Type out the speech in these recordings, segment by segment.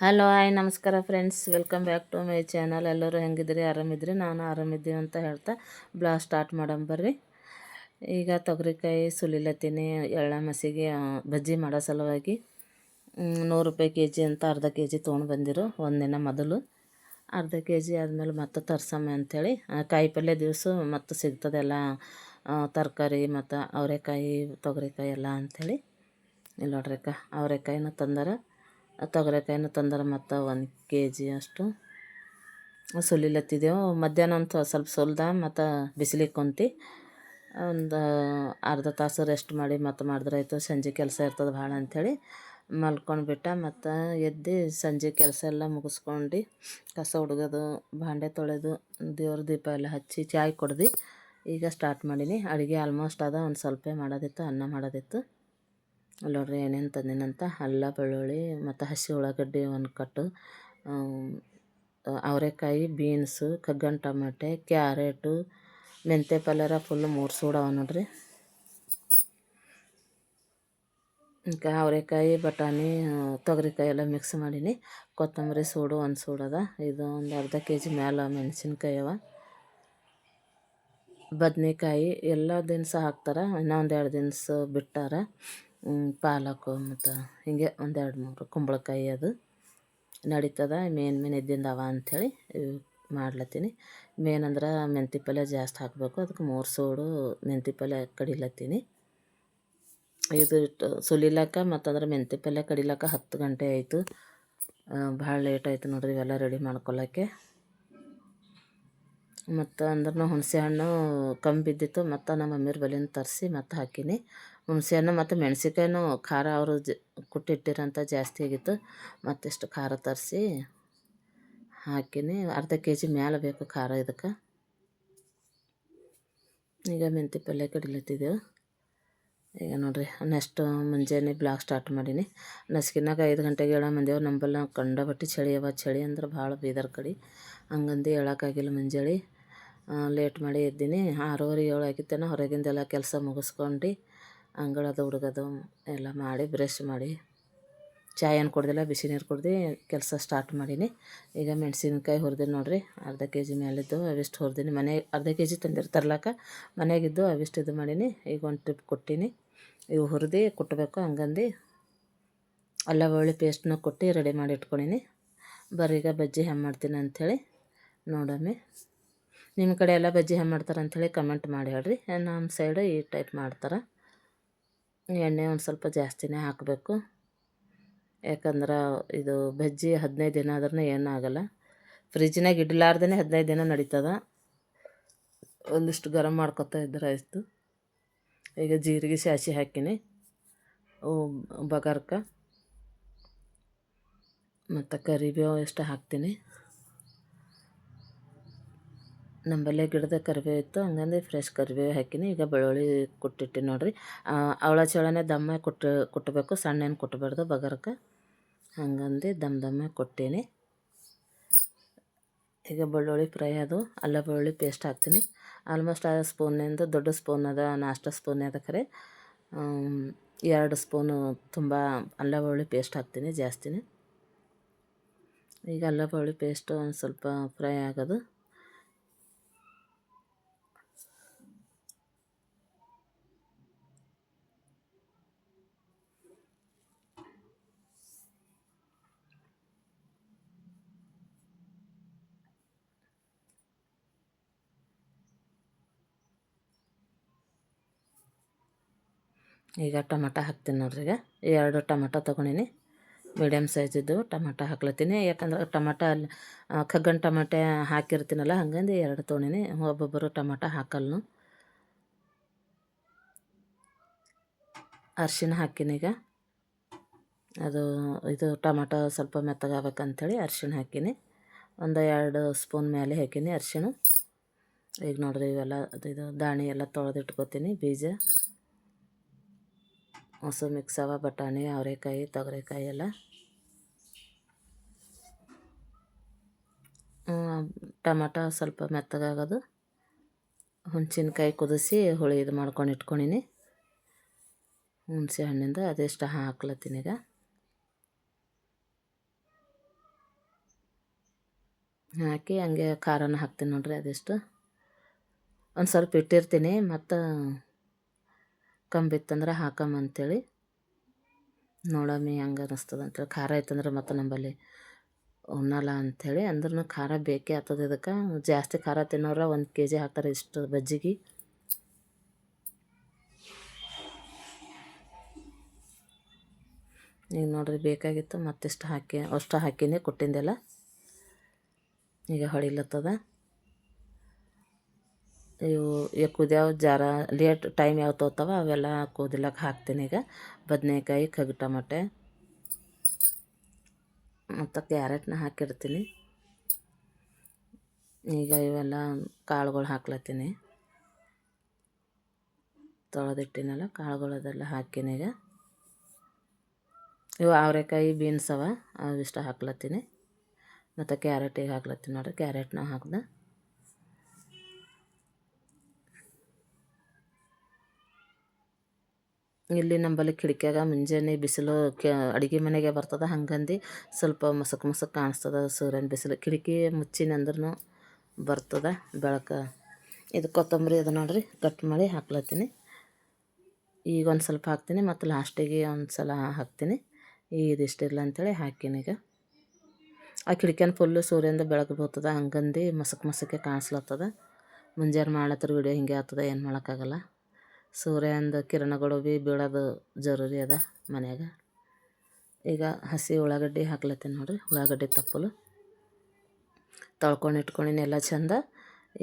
Hello hi ನಮಸ್ಕಾರ friends welcome back to my channel ಎಲ್ಲರೂ ಹೆಂಗಿದ್ರಿ? ಆರಾಮಿದ್ರಿ? ನಾನು ಆರಾಮಿದ್ದೀವಿ ಅಂತ ಹೇಳ್ತಾ ಬ್ಲಾಗ್ ಸ್ಟಾರ್ಟ್ ಬರ್ರಿ. ಈಗ ತೊಗರಿಕಾಯಿ ಸುಲಿಲತ್ತೀನಿ, ಎಳ್ಳ ಮಸಿಗೆ ಬಜ್ಜಿ ಮಾಡೋ ಸಲುವಾಗಿ. ನೂರು ರೂಪಾಯಿ ಕೆ ಜಿ ಅಂತ ಅರ್ಧ ಕೆ ಜಿ ತೊಗೊಂಡು ಬಂದಿರು, ಒಂದಿನ ಮೊದಲು. ಅರ್ಧ ಕೆ ಜಿ ಆದಮೇಲೆ ಮತ್ತೆ ತರ್ಸಮ್ಮ ಅಂಥೇಳಿ ಕಾಯಿ ಪಲ್ಯ ದಿವಸ ಮತ್ತು ಸಿಗ್ತದೆಲ್ಲ ತರಕಾರಿ ಮತ್ತು ಅವರೆಕಾಯಿ, ತೊಗರಿಕಾಯಿ ಎಲ್ಲ ಅಂಥೇಳಿ ಇಲ್ಲ ನೋಡ್ರಿ ಅಕ್ಕ ಅವರೆಕಾಯಿನ ತಂದಾರ. ತೊಗರೆಕಾಯಿನ ತಂದರೆ ಮತ್ತು ಒಂದು ಕೆ ಜಿ ಅಷ್ಟು ಸುಲಿಲತ್ತಿದ್ದೆವು ಮಧ್ಯಾಹ್ನ ಒಂದು ಸ್ವಲ್ಪ ಸುಲ್ದ ಮತ್ತು ಬಿಸಿಲಿಗೆ ಕುಂತು ಒಂದು ಅರ್ಧ ತಾಸು ರೆಸ್ಟ್ ಮಾಡಿ ಮತ್ತೆ ಮಾಡಿದ್ರಾಯ್ತು ಸಂಜೆ ಕೆಲಸ ಇರ್ತದೆ ಭಾಳ ಅಂಥೇಳಿ ಮಲ್ಕೊಂಡು ಬಿಟ್ಟ ಮತ್ತು ಎದ್ದು ಸಂಜೆ ಕೆಲಸ ಎಲ್ಲ ಮುಗಿಸ್ಕೊಂಡು ಕಸ ಹುಡುಗೋದು ಭಾಂಡೆ ತೊಳೆದು ದೇವ್ರ ದೀಪ ಎಲ್ಲ ಹಚ್ಚಿ ಚಾಯ್ ಕುಡ್ದು ಈಗ ಸ್ಟಾರ್ಟ್ ಮಾಡೀನಿ. ಅಡುಗೆ ಆಲ್ಮೋಸ್ಟ್ ಅದ, ಒಂದು ಸ್ವಲ್ಪ ಮಾಡೋದಿತ್ತು, ಅನ್ನ ಮಾಡೋದಿತ್ತು. ಅಲ್ಲಿ ಏನೇನು ತಂದಿನಂತ ಅಲ್ಲ, ಬೆಳ್ಳುಳ್ಳಿ ಮತ್ತು ಹಸಿ ಉಳ್ಳಾಗಡ್ಡಿ ಒಂದು ಕಟ್ಟು ಅವರೆಕಾಯಿ, ಬೀನ್ಸು, ಕಗ್ಗನ್ ಟಮಾಟೆ ಕ್ಯಾರೆಟು ಮೆಂತೆ ಪಲ್ಯರ ಫುಲ್ ಮೂರು ಸೂಡವ ನೋಡ್ರಿ. ಈಗ ಅವರೆಕಾಯಿ, ಬಟಾಣಿ ತೊಗರಿಕಾಯಿ ಎಲ್ಲ ಮಿಕ್ಸ್ ಮಾಡೀನಿ. ಕೊತ್ತಂಬರಿ ಸೂಡು ಒಂದು ಸೂಡದ ಇದು ಒಂದು ಅರ್ಧ ಕೆ ಜಿ ಮ್ಯಾಲ ಮೆಣಸಿನ್ಕಾಯಿ ಅವ. ಬದ್ನೆಕಾಯಿ ಎಲ್ಲ ದಿನಸ ಹಾಕ್ತಾರೆ, ಇನ್ನೂ ಒಂದು ಎರಡು ದಿನಸ ಬಿಟ್ಟಾರ. ಪಾಲಕು ಮತ್ತು ಹಿಂಗೆ ಒಂದೆರಡು ಮೂರು ಕುಂಬಳಕಾಯಿ ಅದು. ನಡೀತದ, ಮೇನ್ ಮೇನ್ ಇದ್ದಿಂದ ಅವ ಅಂಥೇಳಿ ಮಾಡ್ಲತ್ತೀನಿ. ಮೇನ್ ಅಂದ್ರೆ ಮೆಂತಿ ಪಲ್ಯ ಜಾಸ್ತಿ ಹಾಕಬೇಕು, ಅದಕ್ಕೆ ಮೂರು ಸೋಡು ಮೆಂತಿ ಪಲ್ಯ ಕಡಿಲತ್ತೀನಿ. ಇದು ಸುಲಿಲಕ್ಕ ಮತ್ತಂದ್ರೆ ಮೆಂತಿ ಪಲ್ಯ ಕಡಿಲಕ್ಕ ಹತ್ತು ಗಂಟೆ ಆಯಿತು. ಭಾಳ ಲೇಟ್ ಆಯಿತು ನೋಡ್ರಿ ಇವೆಲ್ಲ ರೆಡಿ ಮಾಡ್ಕೊಳ್ಳೋಕ್ಕೆ ಮತ್ತು ಅಂದ್ರೂ ಹುಣಸೆ ಹಣ್ಣು ಕಮ್ಮಿ ಬಿದ್ದಿತ್ತು ಮತ್ತು ನಮ್ಮ ಮಮ್ಮಿರ್ ಬಲಿಂದ ತರಿಸಿ ಮತ್ತು ಹಾಕೀನಿ. ಹುಣಸೆ ಹಣ್ಣು ಮತ್ತು ಮೆಣಸಿನ್ಕಾಯಿನೂ ಖಾರ ಅವರು ಜ ಕೊಟ್ಟಿಟ್ಟಿರೋಂಥ ಜಾಸ್ತಿ ಆಗಿತ್ತು. ಮತ್ತಿಷ್ಟು ಖಾರ ತರಿಸಿ ಹಾಕಿನಿ. ಅರ್ಧ ಕೆ ಜಿ ಮ್ಯಾಲೆ ಬೇಕು ಖಾರ ಇದಕ್ಕೆ. ಈಗ ಮೆಂತಿ ಪಲ್ಯ ಕಡಿಲತ್ತಿದ್ದೆವು ಈಗ ನೋಡಿರಿ, ನೆಕ್ಸ್ಟು ಮುಂಜಾನೆ ಬ್ಲಾಗ್ ಸ್ಟಾರ್ಟ್ ಮಾಡೀನಿ. ನಸ್ಕಿನಾಗ ಐದು ಗಂಟೆಗೆ ಏಳ ಮಂದಿಯವ್ರು ನಂಬಲ್ಲ. ಕಂಡಬಟ್ಟು ಚಳಿ ಅವ. ಚಳಿ ಅಂದ್ರೆ ಭಾಳ ಬೀದರ್ ಕಡೆ. ಹಂಗಂದು ಹೇಳೋಕ್ಕಾಗಿಲ್ಲ ಮುಂಜಾನೆ ಲೇಟ್ ಮಾಡಿ ಎದ್ದೀನಿ. ಆರೂವರೆ ಏಳು ಆಗಿತ್ತೇನೋ, ಹೊರಗಿಂದೆಲ್ಲ ಕೆಲಸ ಮುಗಿಸ್ಕೊಂಡು ಅಂಗಳದ ಹುಡುಗದು ಎಲ್ಲ ಮಾಡಿ ಬ್ರಷ್ ಮಾಡಿ ಚಾಯ್ ಏನು ಕುಡ್ದಿಲ್ಲ, ಬಿಸಿ ನೀರು ಕುಡ್ದು ಕೆಲಸ ಸ್ಟಾರ್ಟ್ ಮಾಡೀನಿ. ಈಗ ಮೆಣಸಿನ್ಕಾಯಿ ಹುರಿದೀನಿ ನೋಡಿರಿ, ಅರ್ಧ ಕೆ ಜಿ ಮೇಲಿದ್ದು ಅವಿಷ್ಟು ಹುರಿದೀನಿ. ಮನೆ ಅರ್ಧ ಕೆ ಜಿ ತಂದಿರು, ತರ್ಲಾಕ ಮನೆಗಿದ್ದು ಅವಿಷ್ಟು ಇದು ಮಾಡೀನಿ. ಈಗ ಒಂದು ಟ್ರಿಪ್ ಕೊಟ್ಟೀನಿ. ಇವು ಹುರಿದು ಕುಟ್ಟಬೇಕು ಹಂಗಂದು ಅಲ್ಲ ಒಳ್ಳೆ ಪೇಸ್ಟ್ನ ಕೊಟ್ಟು ರೆಡಿ ಮಾಡಿ ಇಟ್ಕೊಂಡಿನಿ ಈಗ ಬಜ್ಜಿ ಹೆಂಗೆ ಮಾಡ್ತೀನಿ ಅಂಥೇಳಿ ನೋಡಮ್ಮಿ. ನಿಮ್ಮ ಕಡೆ ಎಲ್ಲ ಬಜ್ಜಿ ಹೆಂಗೆ ಮಾಡ್ತಾರೆ ಅಂಥೇಳಿ ಕಮೆಂಟ್ ಮಾಡಿ ಹೇಳ್ರಿ. ನಮ್ಮ ಸೈಡು ಈ ಟೈಪ್ ಮಾಡ್ತಾರೆ. ಎಣ್ಣೆ ಒಂದು ಸ್ವಲ್ಪ ಜಾಸ್ತಿನೇ ಹಾಕಬೇಕು. ಯಾಕಂದ್ರೆ ಇದು ಬಜ್ಜಿ ಹದಿನೈದು ದಿನ ಆದ್ರೂ ಏನಾಗಲ್ಲ ಫ್ರಿಜ್ನಾಗ ಇಡಲಾರ್ದೇ ಹದಿನೈದು ದಿನ ನಡೀತದ. ಒಂದಿಷ್ಟು ಗರಂ ಮಾಡ್ಕೊತಾ ಇದ್ರೆ ಆಯಿತು ಈಗ ಜೀರಿಗೆ ಸಾಸಿ ಹಾಕಿನಿ. ಬಗಾರ್ಕ ಮತ್ತು ಕರಿಬೇವು ಎಷ್ಟು ಹಾಕ್ತೀನಿ. ನಮ್ಮಲ್ಲೇ ಗಿಡದ ಕರಿಬೇವು ಇತ್ತು ಹಂಗಂದು ಫ್ರೆಶ್ ಕರಿಬೇವು ಹಾಕಿನಿ. ಈಗ ಬೆಳ್ಳುಳ್ಳಿ ಕುಟ್ಟಿಟ್ಟು ನೋಡಿರಿ. ಅವಳ ಚಳನೆ ದಮ್ಮ ಕೊಟ್ಟು ಕುಟ್ಟಬೇಕು ಸಣ್ಣ ಏನು ಬಗರಕ್ಕೆ ಬಗರ್ಕ. ಹಂಗಂದು ದಮ್ ದಮ್ಮೆ ಕೊಟ್ಟೀನಿ. ಈಗ ಬೆಳ್ಳುಳ್ಳಿ ಫ್ರೈ ಅದು ಅಲ್ಲ ಬೆಳ್ಳುಳ್ಳಿ ಪೇಸ್ಟ್ ಹಾಕ್ತೀನಿ. ಆಲ್ಮೋಸ್ಟ್ ಆ ಸ್ಪೂನಿಂದ ದೊಡ್ಡ ಸ್ಪೂನ್ ಅದ ನಾಷ್ಟ ಸ್ಪೂನ್ ಅದ ಖರೆ ಎರಡು ಸ್ಪೂನು ತುಂಬ ಅಲ್ಲ ಬೆಳ್ಳುಳ್ಳಿ ಪೇಸ್ಟ್ ಹಾಕ್ತೀನಿ, ಜಾಸ್ತಿನೇ. ಈಗ ಅಲ್ಲ ಬೆಳ್ಳುಳ್ಳಿ ಪೇಸ್ಟು ಒಂದು ಸ್ವಲ್ಪ ಫ್ರೈ ಆಗೋದು. ಈಗ ಟೊಮೆಟೊ ಹಾಕ್ತೀನಿ ನೋಡ್ರಿ ಈಗ. ಎರಡು ಟೊಮೆಟೊ ತೊಗೊಂಡಿನಿ. ಮೀಡಿಯಮ್ ಸೈಜಿದ್ದು ಟೊಮೆಟೊ ಹಾಕ್ಲತ್ತೀನಿ. ಯಾಕಂದ್ರೆ ಟೊಮೆಟೊ ಅಲ್ಲಿ ಕಗ್ಗನ್ ಟೊಮಟೆ ಹಾಕಿರ್ತೀನಲ್ಲ, ಹಂಗಂದು ಎರಡು ತೊಗೊಂಡಿನಿ. ಒಬ್ಬೊಬ್ಬರು ಟೊಮೆಟೊ ಹಾಕಲ್ನು. ಹಾಕಿನಿ ಈಗ. ಅದು, ಇದು ಟೊಮೆಟೊ ಸ್ವಲ್ಪ ಮೆತ್ತಗಾಗಬೇಕಂಥೇಳಿ ಅರ್ಶಿಣ ಹಾಕಿನಿ. ಒಂದು ಎರಡು ಸ್ಪೂನ್ ಮೇಲೆ ಹಾಕಿನಿ ಅರ್ಶಿಣ ಈಗ ನೋಡ್ರಿ ಇವೆಲ್ಲ ಇದು ದಾಣಿ ಎಲ್ಲ ತೊಳೆದಿಟ್ಕೋತೀನಿ ಬೀಜ. ಹೊಸ ಮಿಕ್ಸ್ ಅವ ಬಟಾಣಿ, ಅವರೆಕಾಯಿ, ತೊಗರೆಕಾಯಿ ಎಲ್ಲ. ಟಮಟ ಸ್ವಲ್ಪ ಮೆತ್ತಗಾಗೋದು. ಹುಣ್ಸಿನ್ಕಾಯಿ ಕುದಿಸಿ ಹುಳಿ ಇದು ಮಾಡ್ಕೊಂಡು ಇಟ್ಕೊಂಡಿನಿ. ಹುಣಸೆ ಹಣ್ಣಿಂದ ಅದೆಷ್ಟು ಹಾಕ್ಲತ್ತೀನಿ ಈಗ. ಹಾಕಿ ಹಂಗೆ ಖಾರನ ಹಾಕ್ತೀನಿ ನೋಡ್ರಿ ಅದೆಷ್ಟು. ಒಂದು ಸ್ವಲ್ಪ ಇಟ್ಟಿರ್ತೀನಿ, ಮತ್ತು ಕಂಬಿತ್ತಂದ್ರೆ ಹಾಕಮ್ಮಂತೇಳಿ ನೋಡಮ್ಮಿ ಹೆಂಗೆ ಅನ್ನಿಸ್ತದ ಅಂತೇಳಿ ಖಾರ ಐತಂದ್ರೆ ಮತ್ತು ನಂಬಲ್ಲಿ ಉಣ್ಣಲ್ಲ ಅಂಥೇಳಿ ಅಂದ್ರೂ ಖಾರ ಬೇಕೇ ಆಗ್ತದೆ ಇದಕ್ಕೆ. ಜಾಸ್ತಿ ಖಾರ ತಿನ್ನೋರ ಒಂದು ಕೆ ಜಿ ಹಾಕ್ತಾರೆ ಇಷ್ಟು ಬಜ್ಜಿಗೆ. ಈಗ ನೋಡ್ರಿ ಬೇಕಾಗಿತ್ತು ಮತ್ತಿಷ್ಟು ಹಾಕಿ ಅಷ್ಟು ಹಾಕಿನೇ ಕೊಟ್ಟಿದ್ದೆಲ್ಲ ಈಗ ಹೊಡಿಲತ್ತದ ಇವು ಕುದಿಯೋ ಜಾರ ಲೇಟ್ ಟೈಮ್ ಯಾವ ತೋತಾವ ಅವೆಲ್ಲ ಕುದಿಲಕ್ಕೆ ಹಾಕ್ತೀನಿ ಈಗ. ಬದನೆಕಾಯಿ ಕಗ್ ಟಮಟೆ ಮತ್ತು ಕ್ಯಾರೆಟ್ನ ಹಾಕಿರ್ತೀನಿ ಈಗ ಇವೆಲ್ಲ ಕಾಳುಗಳು ಹಾಕ್ಲತ್ತೀನಿ. ತೊಳೆದಿಟ್ಟಿನಲ್ಲ ಕಾಳುಗಳದೆಲ್ಲ ಹಾಕಿನಿ ಈಗ. ಇವು ಅವರೆಕಾಯಿ, ಬೀನ್ಸ್ ಅವ ಅವಿಷ್ಟ ಹಾಕ್ಲತ್ತೀನಿ. ಮತ್ತು ಕ್ಯಾರೆಟಿಗೆ ಹಾಕ್ಲತ್ತೀನಿ ನೋಡಿರಿ, ಕ್ಯಾರೆಟ್ನ ಹಾಕ್ದೆ. ಇಲ್ಲಿ ನಂಬಲ್ಲಿ ಕಿಟಕಿಯಾಗ ಮುಂಜಾನೆ ಬಿಸಿಲು ಕೆ ಅಡುಗೆ ಮನೆಗೆ ಬರ್ತದೆ, ಹಂಗಂದು ಸ್ವಲ್ಪ ಮಸಕ್ ಮಸಕ್ ಕಾಣಿಸ್ತದ ಸೂರ್ಯನ ಬಿಸಿಲು. ಕಿಟಕಿ ಮುಚ್ಚಿನಂದ್ರೂ ಬರ್ತದೆ ಬೆಳಕು. ಇದು ಕೊತ್ತಂಬರಿ ಅದು ನೋಡಿರಿ, ಕಟ್ ಮಾಡಿ ಹಾಕ್ಲತ್ತೀನಿ. ಈಗ ಒಂದು ಸ್ವಲ್ಪ ಹಾಕ್ತೀನಿ ಮತ್ತು ಲಾಸ್ಟಿಗೆ ಒಂದು ಸಲ ಹಾಕ್ತೀನಿ. ಇದಿಷ್ಟಿಲ್ಲ ಅಂಥೇಳಿ ಹಾಕಿನಿ ಈಗ. ಆ ಕಿಟಕಿನ ಫುಲ್ಲು ಸೂರ್ಯಂದ ಬೆಳಕು ಬರ್ತದೆ, ಹಂಗಂದು ಮಸಕ್ ಮಸಕ್ಕೆ ಕಾಣಿಸ್ಲತ್ತದ. ಮುಂಜಾನೆ ಮಾಡ್ಲತ್ತರ ವಿಡಿಯೋ ಹಿಂಗೆ ಆಗ್ತದೆ, ಏನು ಮಾಡೋಕ್ಕಾಗಲ್ಲ. ಸೂರ್ಯಂದು ಕಿರಣಗಳು ಭೀ ಬೀಳೋದು ಜರೂರಿ ಅದ ಮನ್ಯಾಗ. ಈಗ ಹಸಿ ಉಳ್ಳಾಗಡ್ಡಿ ಹಾಕ್ಲತ್ತೀನಿ ನೋಡಿರಿ, ಉಳ್ಳಾಗಡ್ಡಿ ತಪ್ಪಲು. ತೊಳ್ಕೊಂಡು ಇಟ್ಕೊಂಡಿನಿ ಎಲ್ಲ ಚಂದ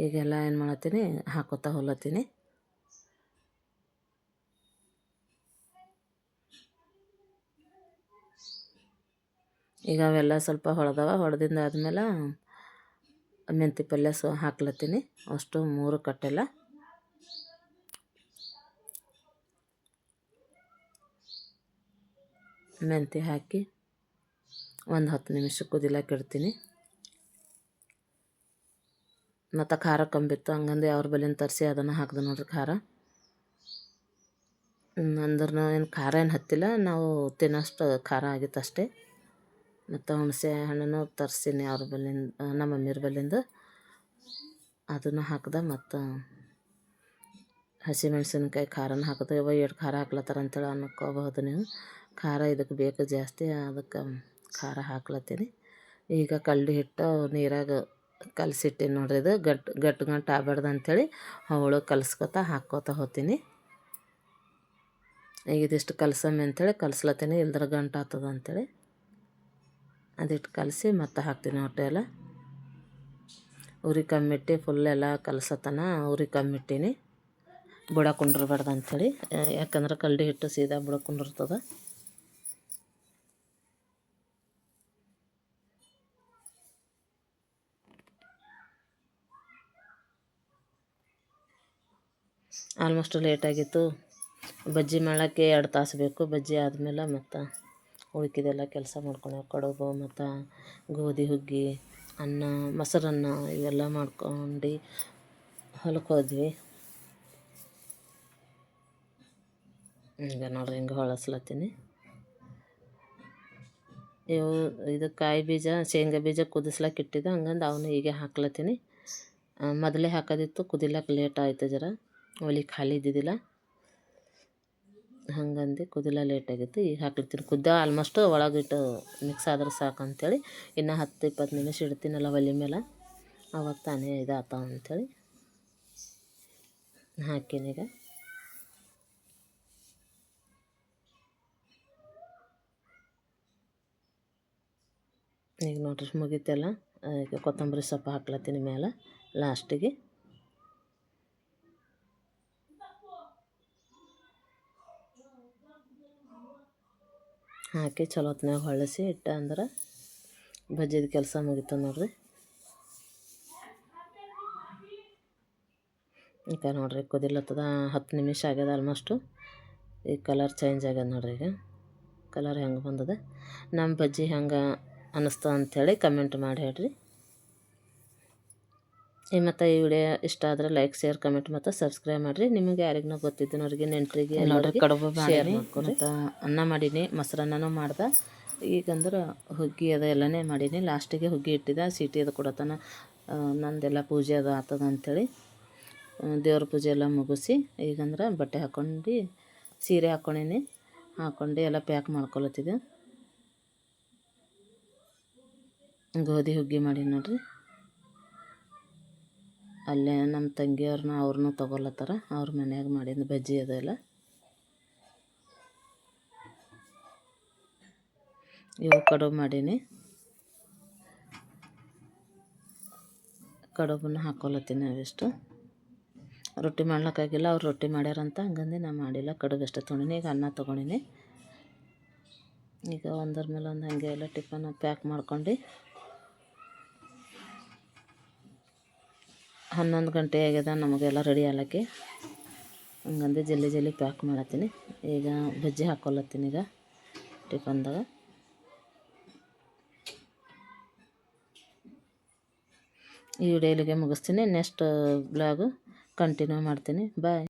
ಈಗೆಲ್ಲ ಏನು ಮಾಡತ್ತೀನಿ, ಹಾಕೋತಾ ಹೊಲತ್ತೀನಿ. ಈಗ ಅವೆಲ್ಲ ಸ್ವಲ್ಪ ಹೊಡೆದವ ಹೊಡೆದಿಂದ ಆದಮೇಲೆ ಮೆಂತಿ ಪಲ್ಯ ಸೊ ಹಾಕ್ಲತ್ತೀನಿ. ಅಷ್ಟು ಮೂರು ಕಟ್ಟೆಲ್ಲ. ಮೆಂತಿ ಹಾಕಿ ಒಂದು ಹತ್ತು ನಿಮಿಷ ಕುದಿಲಕ್ಕೆ ಇಡ್ತೀನಿ. ಮತ್ತು ಖಾರ ಕಂಬಿತ್ತು ಹಂಗಂದು ಅವ್ರ ಬಲಿನ ತರಿಸಿ ಅದನ್ನು ಹಾಕಿದೆ ನೋಡ್ರಿ ಖಾರ. ಅಂದ್ರೂ ಏನು ಖಾರ ಏನು ಹತ್ತಿಲ್ಲ, ನಾವು ತಿನ್ನೋಷ್ಟು ಖಾರ ಆಗಿತ್ತು ಅಷ್ಟೇ. ಮತ್ತು ಹುಣಸೆ ಹಣ್ಣನ್ನು ತರ್ಸೀನಿ ಅವ್ರ ಬಲಿಂದ ನಮ್ಮ ಮಮ್ಮಿಯರ ಬಲಿಂದ. ಅದನ್ನು ಹಾಕಿದೆ ಮತ್ತು ಹಸಿಮೆಣಸಿನ್ಕಾಯಿ ಖಾರನ ಹಾಕಿದೆ ಇವ ಎರಡು ಖಾರ ಹಾಕ್ಲತ್ತಾರ ಅಂತೇಳಿ ಅನ್ಕೋಬಹುದು ನೀವು. ಖಾರ ಇದಕ್ಕೆ ಬೇಕು ಜಾಸ್ತಿ, ಅದಕ್ಕೆ ಖಾರ ಹಾಕ್ಲತ್ತೀನಿ. ಈಗ ಕಲ್ಡಿ ಹಿಟ್ಟು ನೀರಾಗ ಕಲಸಿಟ್ಟೀನಿ ನೋಡ್ರಿ, ಇದು ಗಟ್ ಗಟ್ಟು ಗಂಟು ಆಗ್ಬಾರ್ದು ಅಂಥೇಳಿ ಅವಳು ಕಲಸ್ಕೊತ ಹಾಕ್ಕೋತ ಹೋಗ್ತೀನಿ. ಈಗ ಇದಿಷ್ಟು ಕಲಸಮ್ಮಿ ಅಂಥೇಳಿ ಕಲಸ್ಲತ್ತೀನಿ, ಇಲ್ದ್ರ ಗಂಟು ಆಗ್ತದ ಅಂಥೇಳಿ. ಅದಿಟ್ಟು ಕಲಸಿ ಮತ್ತೆ ಹಾಕ್ತೀನಿ ಹೊಟ್ಟೆ ಎಲ್ಲ. ಉರಿ ಕಮ್ಮಿಟ್ಟು ಫುಲ್ ಎಲ್ಲ ಕಲಸತನ, ಉರಿ ಕಮ್ಮಿಟ್ಟೀನಿ. ಬುಡ ಕುಂಡ್ರಬಾರ್ದು ಅಂಥೇಳಿ, ಯಾಕಂದ್ರೆ ಕಲ್ಡಿ ಹಿಟ್ಟು ಸೀದಾ ಬುಡ ಕುಂಡಿರ್ತದೆ. ಆಲ್ಮೋಸ್ಟ್ ಲೇಟಾಗಿತ್ತು ಬಜ್ಜಿ ಮಾಡೋಕ್ಕೆ ಎರಡು ತಾಸು ಬೇಕು. ಬಜ್ಜಿ ಆದಮೇಲೆ ಮತ್ತು ಉಳ್ಕಿದೆಲ್ಲ ಕೆಲಸ ಮಾಡ್ಕೊಂಡು ಕಡುಬು ಮತ್ತು ಗೋಧಿ, ಹುಗ್ಗಿ, ಅನ್ನ, ಮೊಸರನ್ನ ಇವೆಲ್ಲ ಮಾಡ್ಕೊಂಡು ಹೊಲಕ್ಕೆ ಹೋದ್ವಿ. ಈಗ ನೋಡ್ರಿ ಹಿಂಗೆ ಹೊಳಸ್ಲತ್ತೀನಿ. ಇವು ಇದು ಕಾಯಿ ಬೀಜ, ಶೇಂಗಾ ಬೀಜ ಕುದಿಸ್ಲಕ್ಕೆ ಇಟ್ಟಿದ್ದೆ. ಹಂಗಂದು ಅವನು ಹೀಗೆ ಹಾಕ್ಲತ್ತೀನಿ. ಮೊದಲೇ ಹಾಕೋದಿತ್ತು. ಕುದಿಲಕ್ಕೆ ಲೇಟ್ ಆಯ್ತು ಜರ. ಒಲಿ ಖಾಲಿ ಇದ್ದಿದ್ದಿಲ್ಲ. ಹಂಗಂದು ಕುದಿಲ ಲೇಟ್ ಆಗಿತ್ತು. ಈಗ ಹಾಕ್ಲಿತ್ತೀನಿ ಕುದ್ದ ಆಲ್ಮೋಸ್ಟ್ ಒಳಗಿಟ್ಟು ಮಿಕ್ಸ್ ಆದ್ರೆ ಸಾಕು ಅಂಥೇಳಿ ಇನ್ನು ಹತ್ತು ಇಪ್ಪತ್ತು ನಿಮಿಷ ಇಡ್ತೀನಲ್ಲ ಒಲೆ ಮೇಲೆ. ಅವಾಗ ತಾನೇ ಇದಾತಾವ ಅಂಥೇಳಿ ಹಾಕಿನೀಗ ಈಗ. ನೋಡ್ರಿ ಮುಗೀತಲ್ಲ. ಈಗ ಕೊತ್ತಂಬರಿ ಸೊಪ್ಪು ಹಾಕ್ಲತ್ತೀನಿ ಮೇಲೆ. ಲಾಸ್ಟಿಗೆ ಹಾಕಿ ಚಲೋ ಹೊತ್ನಾಗ ಹೊಳಸಿ ಇಟ್ಟ ಅಂದ್ರೆ ಬಜ್ಜಿದ ಕೆಲಸ ಮುಗಿತು ನೋಡ್ರಿ. ಈಗ ನೋಡ್ರಿ ಕುದಿಲತ್ತದ ಹತ್ತು ನಿಮಿಷ ಆಗ್ಯದ ಆಲ್ಮೋಸ್ಟು ಈಗ ಕಲರ್ ಚೇಂಜ್ ಆಗ್ಯದ ನೋಡ್ರಿ ಈಗ. ಕಲರ್ ಹೆಂಗೆ ಬಂದದ? ನಮ್ಮ ಬಜ್ಜಿ ಹೆಂಗೆ ಅನ್ನಿಸ್ತು ಅಂಥೇಳಿ ಕಮೆಂಟ್ ಮಾಡಿ ಹೇಳ್ರಿ. ಈ ಮತ್ತು ಈ ವಿಡಿಯೋ ಇಷ್ಟ ಆದರೆ ಲೈಕ್ ಶೇರ್ ಕಮೆಂಟ್ ಮತ್ತು ಸಬ್ಸ್ಕ್ರೈಬ್ ಮಾಡಿರಿ. ನಿಮಗೆ ಯಾರಿಗೂ ಗೊತ್ತಿದ್ದನವ್ರಿಗೆ ನೆಂಟರಿಗೆ ನೋಡ್ರಿ ಕಡುಬು ಶೇರ್ ಮತ್ತು ಅನ್ನ ಮಾಡೀನಿ ಮೊಸರನ್ನೂ ಮಾಡ್ದೆ. ಈಗಂದ್ರೆ ಹುಗ್ಗಿ ಅದ ಎಲ್ಲನೇ ಮಾಡೀನಿ. ಲಾಸ್ಟಿಗೆ ಹುಗ್ಗಿ ಇಟ್ಟಿದ್ದೆ ಸೀಟಿ ಅದು ಕೊಡತನ. ನಂದೆಲ್ಲ ಪೂಜೆ ಅದು ಆಗ್ತದ ಅಂಥೇಳಿ ದೇವ್ರ ಪೂಜೆ ಎಲ್ಲ ಮುಗಿಸಿ ಈಗಂದ್ರೆ ಬಟ್ಟೆ ಹಾಕ್ಕೊಂಡು ಸೀರೆ ಹಾಕ್ಕೊಂಡೀನಿ ಹಾಕ್ಕೊಂಡು ಎಲ್ಲ ಪ್ಯಾಕ್ ಮಾಡ್ಕೊಳತ್ತಿದ್ದೆ. ಗೋಧಿ ಹುಗ್ಗಿ ಮಾಡೀನಿ ನೋಡ್ರಿ. ಅಲ್ಲೇ ನಮ್ಮ ತಂಗಿಯವ್ರನ್ನ ಅವ್ರನ್ನೂ ತೊಗೊಲತ್ತಾರ. ಅವ್ರ ಮನ್ಯಾಗ ಮಾಡಿದ್ದು ಬಜ್ಜಿ ಅದೆಲ್ಲ ಇವು ಕಡುಬು ಮಾಡೀನಿ. ಕಡುಬನ್ನು ಹಾಕ್ಕೊಳತ್ತೀನಿ ಅವಿಷ್ಟು ರೊಟ್ಟಿ ಮಾಡ್ಲಿಕ್ಕಾಗಿಲ್ಲ, ಅವ್ರು ರೊಟ್ಟಿ ಮಾಡ್ಯಾರಂತ. ಹಂಗಂದು ನಾ ಮಾಡಿಲ್ಲ, ಕಡುಬು ಅಷ್ಟೇ ತೊಗೊಂಡಿನಿ. ಈಗ ಅನ್ನ ತೊಗೊಂಡಿನಿ. ಈಗ ಒಂದರ ಮೇಲೆ ಒಂದು ಹಾಗೆ ಎಲ್ಲ ಟಿಫನ್ ಪ್ಯಾಕ್ ಮಾಡ್ಕೊಂಡು. ಹನ್ನೊಂದು ಗಂಟೆ ಆಗ್ಯದ, ನಮಗೆಲ್ಲ ರೆಡಿ ಆಗ್ಲಕ್ಕೆ. ಹಂಗಂದು ಜಲ್ದಿ ಜಲ್ದಿ ಪ್ಯಾಕ್ ಮಾಡತ್ತೀನಿ. ಈಗ ಬಜ್ಜಿ ಹಾಕೊಲತ್ತೀನಿ ಈಗ ಟಿಫನ್ದಾಗ ಈ ವಿಡಿಯೋ ಮುಗಿಸ್ತೀನಿ. ನೆಕ್ಸ್ಟ್ ಬ್ಲಾಗು ಕಂಟಿನ್ಯೂ ಮಾಡ್ತೀನಿ. ಬಾಯ್